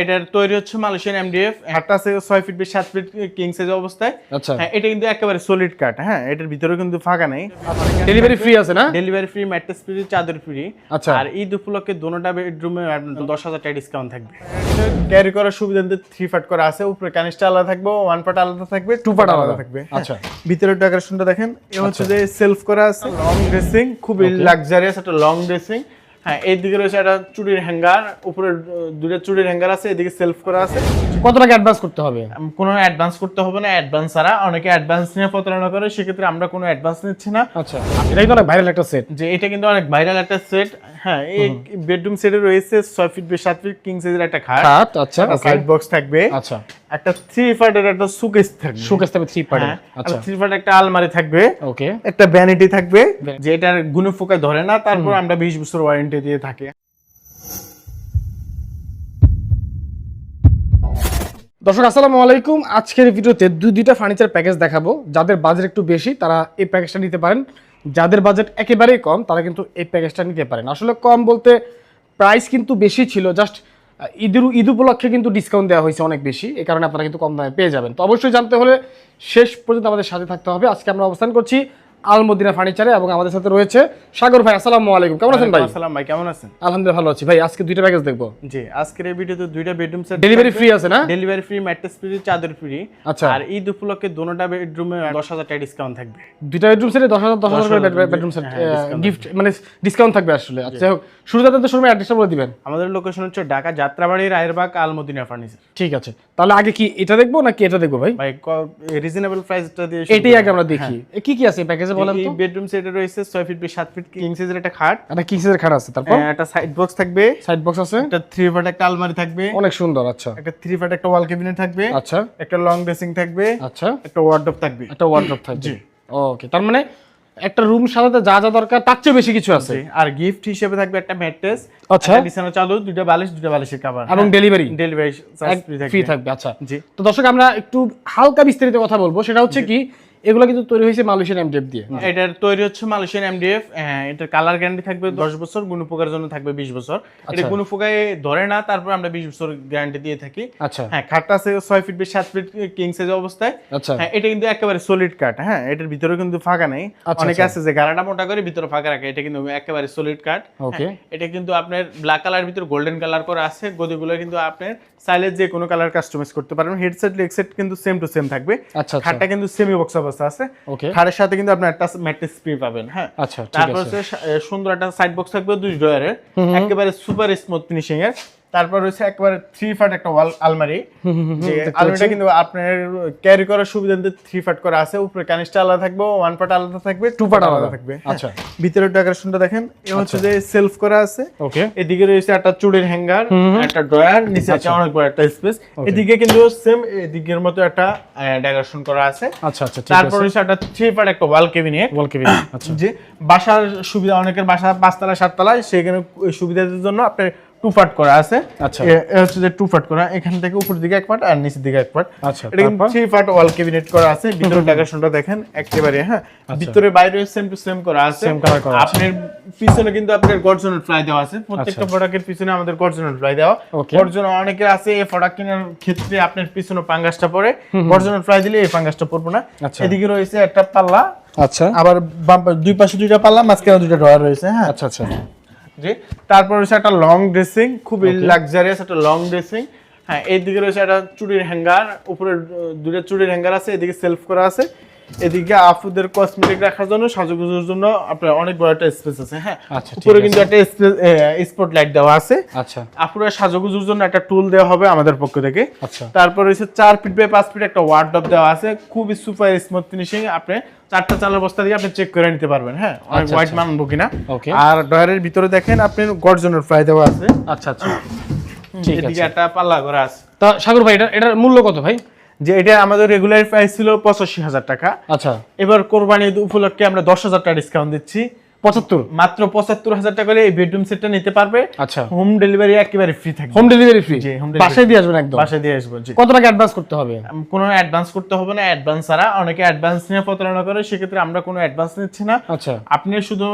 এটার তৈরি হচ্ছে মালয়েশিয়ান এমডিএফ হাটটা আছে ছয় ফিট বেশ সাত ফিট কিং সাইজ অবস্থায়। আচ্ছা। হ্যাঁ এটা কিন্তু একেবারে সলিড কাট হ্যাঁ এটার ভিতরে কিন্তু ফাঁকা নেই। ডেলিভারি ফ্রি আছে না? ডেলিভারি ফ্রি ম্যাট্রেস ফ্রি চাদর ফ্রি আচ্ছা। আর ঈদ উপলক্ষে দোনোটা বেডরুমে দশ হাজার টাকা ডিসকাউন্ট থাকবে। ক্যারি করার সুবিধা থ্রি ফাট করা আছে উপরে কানিসটা আলাদা থাকবে ওয়ান পার্ট আলাদা থাকবে টু পার্ট আলাদা থাকবে। আচ্ছা। হ্যাঁ। ভিতরের ডেকোরেশনটা দেখেন এ হচ্ছে যে সেলফ করা আছে লং ড্রেসিং খুবই লাক্সারিয়াস একটা লং ড্রেসিং হ্যাঁ এইদিকে রয়েছে একটা চুড়ির হ্যাঙ্গার উপরে দুটো চুড়ির হ্যাঙ্গার আছে এদিকে সেলফ করা আছে। কত টাকা অ্যাডভান্স করতে হবে? কোনো অ্যাডভান্স করতে হবে না অ্যাডভান্স ছাড়া। অনেকে অ্যাডভান্স নিয়ে প্রতারণা করে সেক্ষেত্রে আমরা কোনো অ্যাডভান্স নিচ্ছি না। আচ্ছা এটাই তো অনেক ভাইরাল একটা সেট যে এটা কিন্তু অনেক ভাইরাল একটা সেট হ্যাঁ এই বেডরুম সেটে রয়েছে ছয় ফিট সাত ফিট কিং সাইজের একটা খাট। আচ্ছা সাইড বক্স থাকবে। আচ্ছা। একটা থ্রি ফাটের একটা সুকেস থাকবে। শোকেস থাকবে থ্রি পার্ট হ্যাঁ আচ্ছা। থ্রি ফাট একটা আলমারি থাকবে। ওকে একটা ভ্যানিটি থাকবে যে এটার গুণ ধরে না তারপর আমরা বিশ বছর ওয়ারেন্টি দিয়ে থাকে। দর্শক, আসসালামু আলাইকুম। আজকের ভিডিওতে দুই দুইটা ফার্নিচার প্যাকেজ দেখাবো। যাদের বাজেট একটু বেশি, তারা এই প্যাকেজটা নিতে পারেন। যাদের বাজেট একেবারেই কম, তারা কিন্তু এই প্যাকেজটা নিতে পারেন। আসলে কম বলতে প্রাইস কিন্তু বেশি ছিল জাস্ট ঈদের, ঈদ উপলক্ষে কিন্তু ডিসকাউন্ট দেওয়া হয়েছে অনেক বেশি। এই কারণে আপনারা কিন্তু কম দামে পেয়ে যাবেন। তো অবশ্যই জানতে হলে শেষ পর্যন্ত আমাদের সাথে থাকতে হবে। আজকে আমরা অবস্থান করছি আলমদিনা ফার্নিচারে এবং আমাদের সাথে রয়েছে সাগর ভাই আসসালামু আলাইকুম। কেমন আছেন ভাই? আসসালাম ভাই কেমন আছেন? আলহামদুলিল্লাহ ভালো আছি। ভাই আজকে দুইটা প্যাকেজ দেখব। জি আজকের এই ভিডিওতে দুইটা বেডরুম সেট ডেলিভারি ফ্রি আছে না? ডেলিভারি ফ্রি ম্যাট্রেস ফ্রি চাদর ফ্রি আচ্ছা। আর ঈদ উপলক্ষে দোনোটা বেডরুমে দশ হাজার টাকা ডিসকাউন্ট থাকবে। দুইটা বেডরুম সেটে দশ হাজার দশ করে বেডরুম সেট হ্যাঁ, গিফট মানে ডিসকাউন্ট থাকবে আসলে। আচ্ছা হোক শুরুতে তো শোরুমে অ্যাড্রেসটা বলে দিবেন। আমাদের লোকেশন হচ্ছে ঢাকা যাত্রাবাড়ি রায়েরবাগ আলমদিনা ফার্নিচার ঠিক আছে। তাহলে আগে কি এটা দেখব নাকি এটা দেখব ভাই? ভাই রিজনেবল প্রাইসটা দিয়ে শুরু এটাই। আগে আমরা দেখি। কি কি আছে এই প্যাকেজে বলেন এই তো? বেডরুম সেটে রয়েছে ছয় ফিট বাই সাত ফিট কিং সাইজের একটা খাট। একটা কি সিজের খাট আছে তারপর? একটা সাইড বক্স থাকবে। সাইড বক্স আছে? একটা থ্রি ফাট একটা আলমারি থাকবে। অনেক সুন্দর আচ্ছা। একটা থ্রি ফাট একটা ওয়াল ক্যাবিনেট থাকবে। আচ্ছা। একটা লং ড্রেসিং থাকবে। আচ্ছা। একটা ওয়ার্ডরোব থাকবে। একটা ওয়ার্ড্রপ থাকবে। জি। ওকে তার মানে একটা রুম সাজাতে যা যা দরকার তার চেয়ে বেশি কিছু আছে? আর গিফট হিসেবে থাকবে একটা ম্যাট্রেস আচ্ছা। বিছানা চাদর দুটো বালিশ দুটো বালিশের কভার এবং ডেলিভারি ডেলিভারি ফ্রি থাকবে। আচ্ছা। জি। তো দর্শক আমরা একটু হালকা বিস্তারিত কথা বলব। সেটা হচ্ছে কি এগুলো কিন্তু তৈরি হয়েছে মালয়েশিয়ান এমডিএফ দিয়ে। এটার তৈরি হচ্ছে মালয়েশিয়ান এমডিএফ এটার কালার গ্যারান্টি থাকবে দশ বছর গুণপোকার জন্য থাকবে বিশ বছর। আচ্ছা। এটা গুণপোকায় ধরে না তারপর আমরা বিশ বছর গ্যারান্টি দিয়ে থাকি। আচ্ছা। হ্যাঁ খাটটা আছে ছয় ফিট বেশ সাত ফিট কিং সাইজ অবস্থায়। আচ্ছা। হ্যাঁ এটা কিন্তু একেবারে সলিড কাট হ্যাঁ এটার ভিতরে কিন্তু ফাঁকা নেই। আচ্ছা, অনেকে আছে যে গাড়াটা মোটা করে ভিতরে ফাঁকা রাখে এটা কিন্তু একেবারে সলিড কাট ওকে এটা কিন্তু আপনার ব্ল্যাক কালার ভিতরে গোল্ডেন কালার করে আছে গদিগুলো কিন্তু আপনার চাইলে যে কোনো কালার কাস্টমাইজ করতে পারবেন। হেডসেট লেগসেট কিন্তু সেম টু সেম থাকবে। আচ্ছা আচ্ছা। খাটটা কিন্তু সেমি বক্স অবস্থা আছে। ওকে খাটের সাথে কিন্তু আপনার একটা ম্যাট্রেস স্প্রে পাবেন হ্যাঁ? আচ্ছা তারপর সুন্দর একটা সাইড বক্স থাকবে দুই ড্রয়ারের একেবারে সুপার স্মুথ ফিনিশিং এর। তারপর রয়েছে একেবারে থ্রি ফাট একটা ওয়াল আলমারি। যে আলমারিটা কিন্তু আপনার ক্যারি করার সুবিধা থ্রি ফাট করা আছে। উপরে কানিসটা আলাদা থাকবে ওয়ান পার্ট আলাদা থাকবে টু পার্ট আলাদা থাকবে। আচ্ছা। ভিতরের ডেকোরেশনটা দেখেন এ হচ্ছে যে সেলফ করা আছে। ওকে এদিকে রয়েছে একটা চুড়ির হ্যাঙ্গার একটা ড্রয়ার নিচে আছে অনেক বড় একটা স্পেস এদিকে কিন্তু সেম এদিকের মতো একটা ডেকোরেশন করা আছে। আচ্ছা আচ্ছা তারপর হচ্ছে একটা থ্রি পার্ট একটা ওয়াল কেবিনেট ওয়াল কেবিন আচ্ছা। যে বাসার সুবিধা অনেকের বাসা পাঁচতলা সাততলায় সেখানে সুবিধাদের জন্য আপনার টু পার্ট করা আছে। আচ্ছা। হচ্ছে যে টু পার্ট করা। এখান থেকে উপর দিকে এক পার্ট আর নিচের দিকে এক পার্ট আচ্ছা, এটা কিন্তু থ্রি পার্ট ওয়াল ক্যাবিনেট করা আছে। ভিতরে ডেকোরেশনটা দেখেন একেবারে হ্যাঁ? ভিতরে বাইরে সেম টু সেম করা আছে। আচ্ছা। Same colour করা আছে। আপনার পিছনে কিন্তু আপনার গর্জনাল ফ্লাই দেওয়া আছে। প্রত্যেকটা প্রোডাক্টের পিছনে আমাদের গর্জনাল ফ্লাই দেওয়া। আচ্ছা। গর্জন অনেকের আছে এই প্রোডাক্ট কেনার ক্ষেত্রে আপনার পিছনে পাঙ্গাসটা পড়ে। গর্জনাল ফ্লাই দিলে এই পাঙ্গাসটা পড়বে না। আচ্ছা। এদিকে রয়েছে একটা পাল্লা। আচ্ছা। আবার দুই পাশে দুইটা পাল্লা মাঝখানে দুইটা ড্রয়ার রয়েছে হ্যাঁ? আচ্ছা আচ্ছা। জি তারপর রয়েছে একটা লং ড্রেসিং খুবই লাক্সারিয়াস একটা লং ড্রেসিং হ্যাঁ এইদিকে রয়েছে একটা চুড়ির হ্যাঙ্গার উপরে দুটো চুড়ির হ্যাঙ্গার আছে এদিকে সেলফ করা আছে। এদিকে আফুদের কসমেটিক রাখার জন্য সাজুগুজুর জন্য আপনার অনেক বড় একটা স্পেস আছে হ্যাঁ? আচ্ছা, উপরে কিন্তু একটা স্পট লাইট দেওয়া আছে। আচ্ছা। আপুরা সাজুগুজুর জন্য একটা টুল দেওয়া হবে আমাদের পক্ষ থেকে। আচ্ছা। তারপর রয়েছে চার ফিট বাই পাঁচ ফিট একটা ওয়ার্ডরোব দেওয়া আছে। খুবই সুপার স্মুথ ফিনিশিং আপনি চারটা চালের বস্তা দিয়ে আপনি চেক করে নিতে পারবেন হ্যাঁ? অনেক আচ্ছা, হোয়াইট আচ্ছা। মানবো কিনা। ওকে। আর ডয়ারের ভিতরে দেখেন আপনি গর্জনের ফ্রাই দেওয়া আছে। আচ্ছা আচ্ছা। ঠিক এদিকে আছে একটা পাল্লা করা আছে। তা সাগর ভাই এটা এটার মূল্য কত ভাই? যে এটা আমাদের রেগুলার প্রাইস ছিল পঁচাশি হাজার টাকা। আচ্ছা। এবার কোরবানি উপলক্ষে আমরা দশ হাজার টাকা ডিসকাউন্ট দিচ্ছি। পঁচাত্তর। মাত্র পঁচাত্তর হাজার টাকা এই বেডরুম সেটটা নিতে পারবে। আচ্ছা। হোম ডেলিভারি একেবারে ফ্রি থাকবে। হোম ডেলিভারি ফ্রি বাসায় দিয়ে আসবেন একদম? বাসায় দিয়ে আসব জি। কত টাকা অ্যাডভান্স করতে হবে? কোনো অ্যাডভান্স করতে হবে না অ্যাডভান্স ছাড়া। অনেকে অ্যাডভান্স নিয়ে প্রতারণা করে সেক্ষেত্রে আমরা কোনো অ্যাডভান্স নিচ্ছি না। আচ্ছা। আপনি শুধু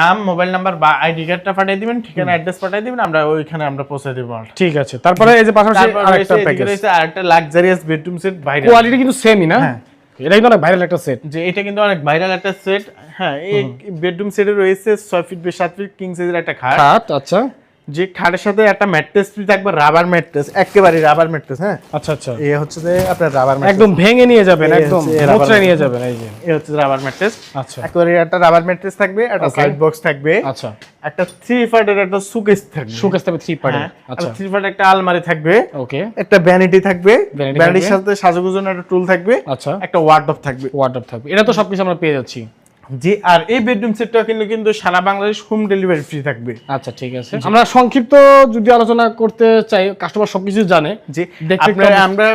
নাম মোবাইল নাম্বার বা আইডি কার্ডটা পাঠিয়ে দিবেন ঠিকানা অ্যাড্রেস পাঠিয়ে দিবেন আমরা ওইখানে আমরা পৌঁছে দেবো। ঠিক আছে। তারপরে এই যে পাশাপাশি আরেকটা প্যাকেজ আরেকটা লাক্সারিয়াস বেডরুম সেট বাইরে। কোয়ালিটি কিন্তু সেমই না? হ্যাঁ। এটা কিন্তু অনেক ভাইরাল একটা সেট যে এটা কিন্তু অনেক ভাইরাল একটা সেট হ্যাঁ এই বেডরুম সেটে রয়েছে ছয় ফিট সাত ফিট কিং সাইজের একটা খাট আচ্ছা। যে খাটের সাথে একটা ম্যাট্রেস ফ্রি থাকবে রাবার ম্যাট্রেস একেবারে রাবার ম্যাট্রেস হ্যাঁ? আচ্ছা আচ্ছা। এই হচ্ছে যে আপনার রাবার ম্যাট্রেস একদম ভেঙে নিয়ে যাবেন একদম মোচড়ে নিয়ে যাবেন এই যে। এই হচ্ছে রাবার ম্যাট্রেস আচ্ছা। একেবারে একটা রাবার ম্যাট্রেস থাকবে একটা সাইড বক্স থাকবে। আচ্ছা। একটা থ্রি পার্টের একটা সুকেস থাকবে। সুকেস থাকবে থ্রি পার্টের হ্যাঁ আচ্ছা। থ্রি পার্ট একটা আলমারি থাকবে। ওকে একটা ভ্যানিটি থাকবে। ভ্যানিটির। সাথে সাজুগুজনের একটা টুল থাকবে। আচ্ছা। একটা ওয়ার্ডরোব থাকবে। ওয়াটার থাকবে। এটা তো সবকিছু আমরা পেয়ে যাচ্ছি। জি আর এই বেডরুম সেটটা কিন্তু কিন্তু সারা বাংলাদেশ হোম ডেলিভারি ফ্রি থাকবে। আচ্ছা ঠিক আছে। আমরা সংক্ষিপ্ত যদি আলোচনা করতে চাই কাস্টমার সবকিছু জানে। জি আপনার আমরা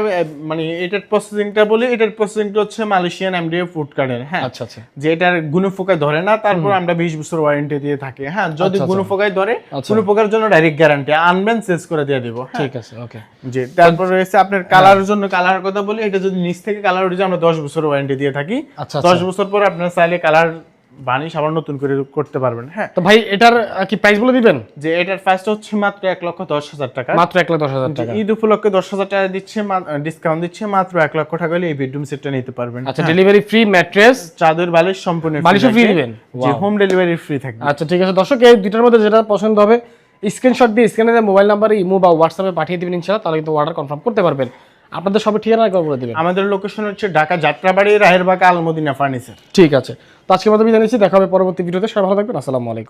মানে এটার প্রসেসিংটা বলি এটার প্রসেসিংটা হচ্ছে মালয়েশিয়ান এমডিএ ফুড কার্ডের হ্যাঁ। আচ্ছা আচ্ছা। যে এটার গুণফোকায় ধরে না তারপর আমরা বিশ বছর ওয়ারেন্টি দিয়ে থাকি হ্যাঁ। যদি আচ্ছা, আচ্ছা। গুণফোকায় ধরে আচ্ছা। গুণফোকার জন্য ডাইরেক্ট গ্যারান্টি আনবেন চেঞ্জ করে দিয়ে দিব হ্যাঁ। ঠিক আছে ওকে জি তারপর রয়েছে আপনার কালারের জন্য কালার কথা বলি এটা যদি নিচ থেকে কালার উঠে আমরা দশ বছর ওয়ারেন্টি দিয়ে থাকি আচ্ছা দশ আচ্ছা বছর পর আপনার চাইলে কালার বানিশ আবার নতুন করে করতে পারবেন হ্যাঁ। তো ভাই এটার কি প্রাইস বলে দিবেন? যে এটার প্রাইসটা হচ্ছে মাত্র এক লক্ষ দশ হাজার টাকা। মাত্র এক লাখ দশ হাজার টাকা। ঈদ উপলক্ষে দশ হাজার টাকা দিচ্ছে ডিসকাউন্ট দিচ্ছে মাত্র এক লক্ষ টাকা হলে এই বেডরুম সেটটা নিতে পারবেন। আচ্ছা ডেলিভারি ফ্রি ম্যাট্রেস চাদর বালিশ সম্পূর্ণ বালিশও free দিবেন? Wow. হোম ডেলিভারি ফ্রি থাকবে। আচ্ছা ঠিক আছে। দর্শক এই দুইটার মধ্যে যেটা পছন্দ হবে স্ক্রিনশট দিয়ে স্ক্রিনে মোবাইল নাম্বারে ইমো বা হোয়াটসঅ্যাপে পাঠিয়ে দিবেন ইনশাআল্লাহ তাহলে কিন্তু অর্ডার কনফার্ম করতে পারবেন। আপনাদের সবের ঠিকানা একবার বলে দিবেন। আমাদের লোকেশন হচ্ছে ঢাকা যাত্রাবাড়ি রাহেরবাগ আলমদিনা ফার্নিচার ঠিক আছে। তো আজকে মতো বিদায় নিচ্ছি দেখা হবে পরবর্তী ভিডিওতে। সবাই ভালো থাকবেন আসসালামু আলাইকুম।